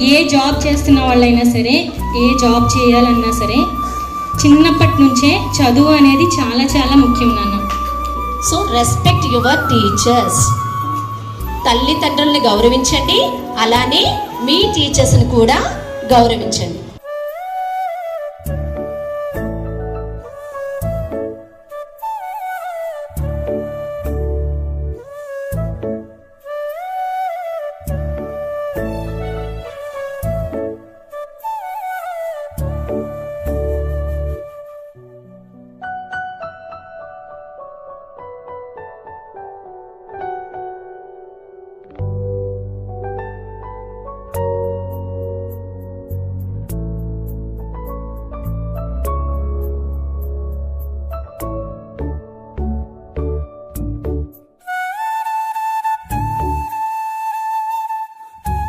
ఏ job చేస్తున్న వాళ్ళైనా సరే ఏ జాబ్ చేయాలన్నా సరే చిన్నప్పటి నుంచే చదువు అనేది చాలా చాలా ముఖ్యం నాన్న. సో రెస్పెక్ట్ యువర్ టీచర్స్ తల్లిదండ్రుల్ని గౌరవించండి అలానే మీ టీచర్స్ని కూడా గౌరవించండి.